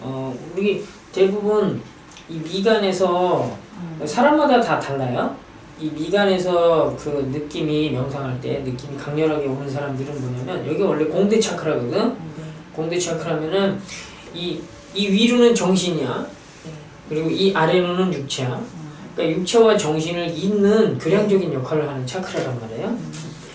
어, 우리 대부분 이 미간에서 음. 사람마다 다 달라요. 이 미간에서 그 느낌이 명상할 때 느낌이 강렬하게 오는 사람들은 뭐냐면 여기 원래 공대 차크라거든. 네. 공대 차크라면은 이, 이 위로는 정신이야. 네. 그리고 이 아래로는 육체야. 음. 그러니까 육체와 정신을 잇는 교량적인 역할을 하는 차크라란 말이에요.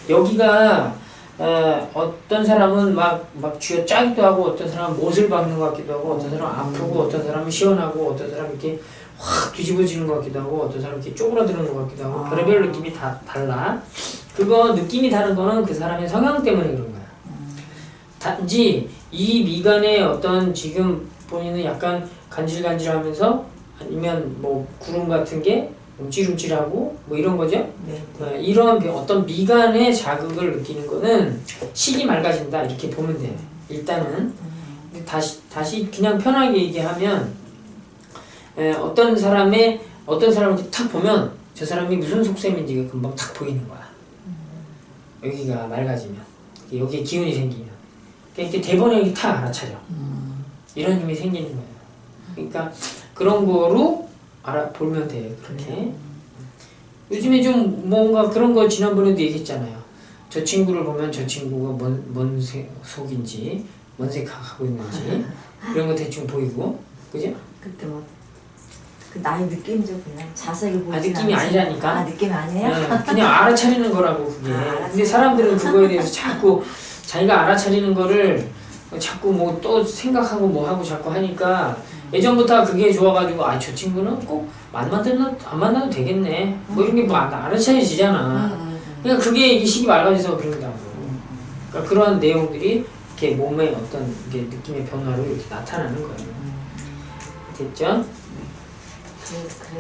여기가 어, 어떤 사람은 막, 막 쥐어 짜기도 하고 어떤 사람은 못을 박는 것 같기도 하고 어떤 사람은 아프고 어떤 사람은 시원하고 어떤 사람은 이렇게 확 뒤집어지는 것 같기도 하고 어떤 사람은 이렇게 쪼그라드는 것 같기도 하고 아. 별의별 느낌이 다 달라. 그거 느낌이 다른 거는 그 사람의 성향 때문에 그런 거야. 단지 이 미간에 어떤 지금 본인은 약간 간질간질하면서 아니면 뭐 구름 같은 게 움찔움찔하고 뭐 이런 거죠. 네. 어, 이런 비- 어떤 미간의 자극을 느끼는 거는 식이 맑아진다 이렇게 보면 돼요. 일단은 다시 다시 그냥 편하게 얘기하면 에, 어떤 사람의 어떤 사람을 탁 보면 저 사람이 무슨 속셈인지가 금방 탁 보이는 거야. 여기가 맑아지면 여기에 기운이 생기면 그러니까 이렇게 탁 알아차려. 음. 이런 힘이 생기는 거예요. 그러니까 그런 거로 알아 보면 돼 그렇게. 요즘에 좀 뭔가 그런 거 지난번에도 얘기했잖아요. 저 친구를 보면 저 친구가 뭔, 뭔 색, 속인지, 뭔 생각하고 있는지 이런 거 대충 보이고, 그죠? 그때 뭐. 그 나의 느낌이죠 그냥 자세히 보지 아, 느낌이 아니라니까? 아 느낌이 아니에요? 네, 그냥 알아차리는 거라고 그게. 아, 근데 사람들은 그거에 대해서 자꾸 자기가 알아차리는 거를 자꾸 뭐 또 생각하고 뭐 하고 자꾸 하니까 예전부터 그게 좋아가지고 아 저 친구는 꼭안 만나도 안 만나도 되겠네. 뭐 이런 게뭐 알아차려지잖아. 음, 음, 음. 그러니까 그게 이게 식이 맑아져서 그런다고. 그러니까 그러한 내용들이 이렇게 몸의 어떤 이게 느낌의 변화로 이렇게 나타나는 거예요. 됐죠? 그- 그래